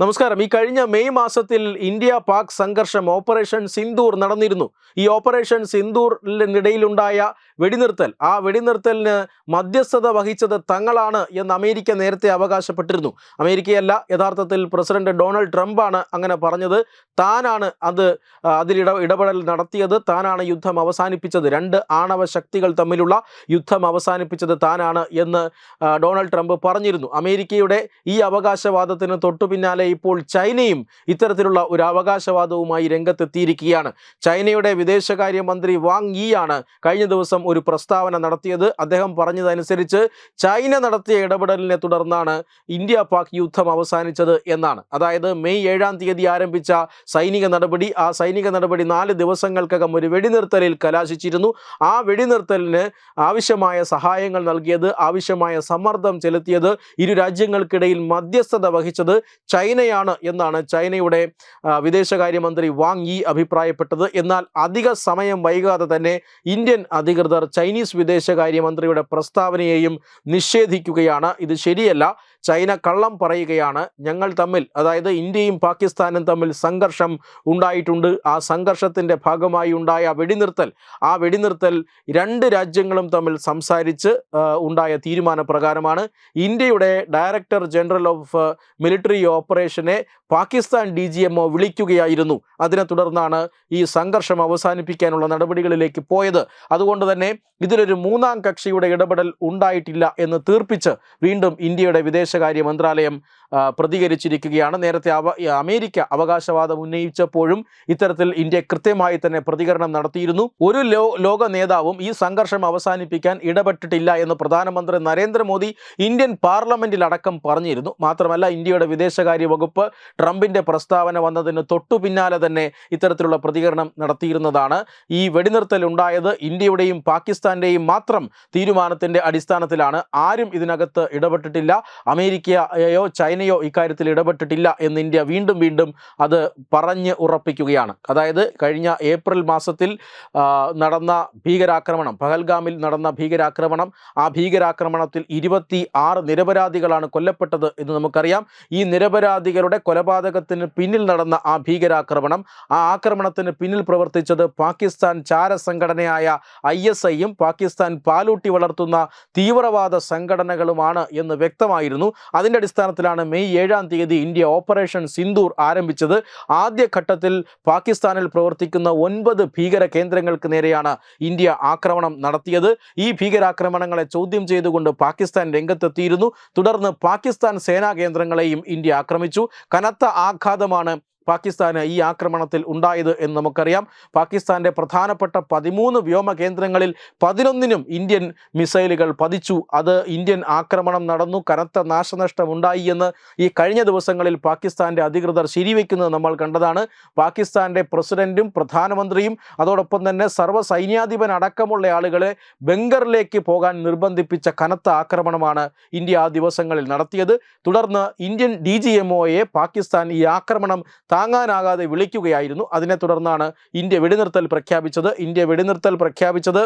നമസ്കാരം. ഈ കഴിഞ്ഞ മെയ് മാസത്തിൽ ഇന്ത്യ പാക് സംഘർഷം ഓപ്പറേഷൻ സിന്ദൂർ നടന്നിരുന്നു. ഈ ഓപ്പറേഷൻ സിന്ദൂറിനിടയിലുണ്ടായ വെടിനിർത്തൽ ആ വെടിനിർത്തലിന് മധ്യസ്ഥത വഹിച്ചത് തങ്ങളാണ് എന്ന് അമേരിക്ക നേരത്തെ അവകാശപ്പെട്ടിരുന്നു. അമേരിക്കയല്ല യഥാർത്ഥത്തിൽ പ്രസിഡന്റ് ഡൊണാൾഡ് ട്രംപാണ് അങ്ങനെ പറഞ്ഞത്. താനാണ് അത് അതിൽ ഇട ഇടപെടൽ നടത്തിയത്. താനാണ് യുദ്ധം അവസാനിപ്പിച്ചത്. രണ്ട് ആണവ ശക്തികൾ തമ്മിലുള്ള യുദ്ധം അവസാനിപ്പിച്ചത് താനാണ് എന്ന് ഡൊണാൾഡ് ട്രംപ് പറഞ്ഞിരുന്നു. അമേരിക്കയുടെ ഈ അവകാശവാദത്തിന് തൊട്ടു പിന്നാലെ ഇപ്പോൾ ചൈനയും ഇത്തരത്തിലുള്ള ഒരു അവകാശവാദവുമായി രംഗത്തെത്തിയിരിക്കുകയാണ്. ചൈനയുടെ വിദേശകാര്യമന്ത്രി വാങ് ഈ ആണ് കഴിഞ്ഞ ദിവസം ഒരു പ്രസ്താവന നടത്തിയത്. അദ്ദേഹം പറഞ്ഞതനുസരിച്ച് ചൈന നടത്തിയ ഇടപെടലിനെ തുടർന്നാണ് ഇന്ത്യ പാക് യുദ്ധം അവസാനിച്ചത് എന്നാണ്. അതായത് മെയ് ഏഴാം തീയതി ആരംഭിച്ച സൈനിക നടപടി ആ സൈനിക നടപടി നാല് ദിവസങ്ങൾക്കകം ഒരു വെടിനിർത്തലിൽ കലാശിച്ചിരുന്നു. ആ വെടിനിർത്തലിന് ആവശ്യമായ സഹായങ്ങൾ നൽകിയത് ആവശ്യമായ സമ്മർദ്ദം ചെലുത്തിയത് ഇരു രാജ്യങ്ങൾക്കിടയിൽ മധ്യസ്ഥത വഹിച്ചത് ചൈനയാണ് എന്നാണ് ചൈനയുടെ വിദേശകാര്യമന്ത്രി വാങ് യി അഭിപ്രായപ്പെട്ടത്. എന്നാൽ അധിക സമയം വൈകാതെ തന്നെ ഇന്ത്യൻ അധികൃതർ ചൈനീസ് വിദേശകാര്യമന്ത്രിയുടെ പ്രസ്താവനയെയും നിഷേധിക്കുകയാണ്. ഇത് ശരിയല്ല. ചൈന കള്ളം പറയുകയാണ്. ഞങ്ങൾ തമ്മിൽ അതായത് ഇന്ത്യയും പാകിസ്ഥാനും തമ്മിൽ സംഘർഷം ഉണ്ടായിട്ടുണ്ട്. ആ സംഘർഷത്തിന്റെ ഭാഗമായി ഉണ്ടായ വെടിനിർത്തൽ ആ വെടിനിർത്തൽ രണ്ട് രാജ്യങ്ങളും തമ്മിൽ സംസാരിച്ച് ഉണ്ടായ തീരുമാനപ്രകാരമാണ് ഇന്ത്യയുടെ director general of military ഓപ്പറേഷനെ Pakistan D G M O വിളിക്കുകയായിരുന്നു. അതിനെ തുടർന്നാണ് ഈ സംഘർഷം അവസാനിപ്പിക്കാനുള്ള നടപടികളിലേക്ക് പോയത്. അതുകൊണ്ട് തന്നെ ഇതിലൊരു മൂന്നാം കക്ഷിയുടെ ഇടപെടൽ ഉണ്ടായിട്ടില്ല എന്ന് തീർപ്പിച്ച് വീണ്ടും ഇന്ത്യയുടെ വിദേശകാര്യ മന്ത്രാലയം പ്രതികരിച്ചിരിക്കുകയാണ്. നേരത്തെ അവ അമേരിക്ക അവകാശവാദം ഉന്നയിച്ചപ്പോഴും ഇത്തരത്തിൽ ഇന്ത്യ കൃത്യമായി തന്നെ പ്രതികരണം നടത്തിയിരുന്നു. ഒരു ലോക നേതാവും ഈ സംഘർഷം അവസാനിപ്പിക്കാൻ ഇടപെട്ടിട്ടില്ല എന്ന് പ്രധാനമന്ത്രി നരേന്ദ്രമോദി ഇന്ത്യൻ പാർലമെന്റിൽ അടക്കം പറഞ്ഞിരുന്നു. മാത്രമല്ല ഇന്ത്യയുടെ വിദേശകാര്യ വകുപ്പ് ട്രംപിന്റെ പ്രസ്താവന വന്നതിന് തൊട്ടു പിന്നാലെ തന്നെ ഇത്തരത്തിലുള്ള പ്രതികരണം നടത്തിയിരുന്നതാണ്. ഈ വെടിനിർത്തൽ ഉണ്ടായത് ഇന്ത്യയുടെയും പാകിസ്ഥാന്റെയും മാത്രം തീരുമാനത്തിന്റെ അടിസ്ഥാനത്തിലാണ്. ആരും ഇതിനകത്ത് ഇടപെട്ടിട്ടില്ല. അമേരിക്കയോ ചൈനയോ ഇക്കാര്യത്തിൽ ഇടപെട്ടിട്ടില്ല എന്ന് ഇന്ത്യ വീണ്ടും വീണ്ടും അത് പറഞ്ഞ് ഉറപ്പിക്കുകയാണ്. അതായത് കഴിഞ്ഞ ഏപ്രിൽ മാസത്തിൽ നടന്ന ഭീകരാക്രമണം പഹൽഗാമിൽ നടന്ന ഭീകരാക്രമണം ആ ഭീകരാക്രമണത്തിൽ ഇരുപത്തി ആറ് നിരപരാധികളാണ് കൊല്ലപ്പെട്ടത് എന്ന് നമുക്കറിയാം. ഈ നിരപരാധികളുടെ കൊലപാതകത്തിന് പിന്നിൽ നടന്ന ആ ഭീകരാക്രമണം ആ ആക്രമണത്തിന് പിന്നിൽ പ്രവർത്തിച്ചത് പാകിസ്ഥാൻ ചാരസംഘടനയായ ഐ എസ് ഐയും പാകിസ്ഥാൻ പാലൂട്ടി വളർത്തുന്ന തീവ്രവാദ സംഘടനകളുമാണ് എന്ന് വ്യക്തമായിരുന്നു. അതിന്റെ അടിസ്ഥാനത്തിലാണ് മെയ് ഏഴാം തീയതി ഇന്ത്യ ഓപ്പറേഷൻ സിന്ദൂർ ആരംഭിച്ചത്. ആദ്യഘട്ടത്തിൽ പാകിസ്ഥാനിൽ പ്രവർത്തിക്കുന്ന ഒൻപത് ഭീകര കേന്ദ്രങ്ങൾക്ക് നേരെയാണ് ഇന്ത്യ ആക്രമണം നടത്തിയത്. ഈ ഭീകരാക്രമണങ്ങളെ ചോദ്യം ചെയ്തുകൊണ്ട് പാകിസ്ഥാൻ രംഗത്തെത്തിയിരുന്നു. തുടർന്ന് പാകിസ്ഥാൻ സേനാ കേന്ദ്രങ്ങളെയും ഇന്ത്യ ആക്രമിച്ചു. കനത്ത ആഘാതമാണ് പാകിസ്ഥാന് ഈ ആക്രമണത്തിൽ ഉണ്ടായത് എന്ന് നമുക്കറിയാം. പാകിസ്ഥാന്റെ പ്രധാനപ്പെട്ട പതിമൂന്ന് വ്യോമ കേന്ദ്രങ്ങളിൽ പതിനൊന്നിനും ഇന്ത്യൻ മിസൈലുകൾ പതിച്ചു. അത് ഇന്ത്യൻ ആക്രമണം നടന്നു. കനത്ത നാശനഷ്ടം ഉണ്ടായി എന്ന് ഈ കഴിഞ്ഞ ദിവസങ്ങളിൽ പാകിസ്ഥാന്റെ അധികൃതർ ശരിവെക്കുന്നത് നമ്മൾ കണ്ടതാണ്. പാകിസ്ഥാന്റെ പ്രസിഡന്റും പ്രധാനമന്ത്രിയും അതോടൊപ്പം തന്നെ സർവ സൈന്യാധിപൻ അടക്കമുള്ള ആളുകളെ ബംഗറിലേക്ക് പോകാൻ നിർബന്ധിപ്പിച്ച കനത്ത ആക്രമണമാണ് ഇന്ത്യ ആ ദിവസങ്ങളിൽ നടത്തിയത്. തുടർന്ന് ഇന്ത്യൻ ഡി പാകിസ്ഥാൻ ഈ ആക്രമണം താങ്ങാനാകാതെ വിളിക്കുകയായിരുന്നു. അതിനെ തുടർന്നാണ് ഇന്ത്യ വെടിനിർത്തൽ പ്രഖ്യാപിച്ചത്. ഇന്ത്യ വെടിനിർത്തൽ പ്രഖ്യാപിച്ചത്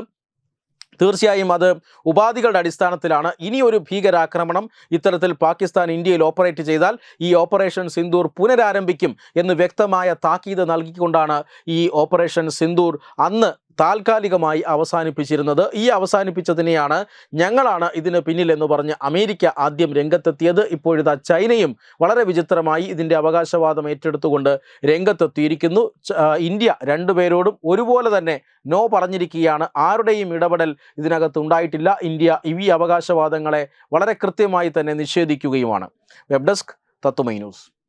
തീർച്ചയായും അത് ഉപാധികളുടെ അടിസ്ഥാനത്തിലാണ്. ഇനി ഒരു ഭീകരാക്രമണം ഇത്തരത്തിൽ പാകിസ്ഥാൻ ഇന്ത്യയിൽ ഓപ്പറേറ്റ് ചെയ്താൽ ഈ ഓപ്പറേഷൻ സിന്ദൂർ പുനരാരംഭിക്കും എന്ന് വ്യക്തമായ താക്കീത് നൽകിക്കൊണ്ടാണ് ഈ ഓപ്പറേഷൻ സിന്ദൂർ അന്ന് താൽക്കാലികമായി അവസാനിപ്പിച്ചിരുന്നത്. ഈ അവസാനിപ്പിച്ചതിനെയാണ് ഞങ്ങളാണ് ഇതിന് പിന്നിലെന്ന് പറഞ്ഞ് അമേരിക്ക ആദ്യം രംഗത്തെത്തിയത്. ഇപ്പോഴിതാ ചൈനയും വളരെ വിചിത്രമായി ഇതിന്റെ അവകാശവാദം ഏറ്റെടുത്തുകൊണ്ട് രംഗത്തെത്തിയിരിക്കുന്നു. ഇന്ത്യ രണ്ടുപേരോടും ഒരുപോലെ തന്നെ നോ പറഞ്ഞിരിക്കുകയാണ്. ആരുടെയും ഇടപെടൽ ഇതിനകത്ത് ഉണ്ടായിട്ടില്ല. ഇന്ത്യ ഈ അവകാശവാദങ്ങളെ വളരെ കൃത്യമായി തന്നെ നിഷേധിക്കുകയുമാണ്. വെബ് ഡെസ്ക് തത്തുമൈ ന്യൂസ്.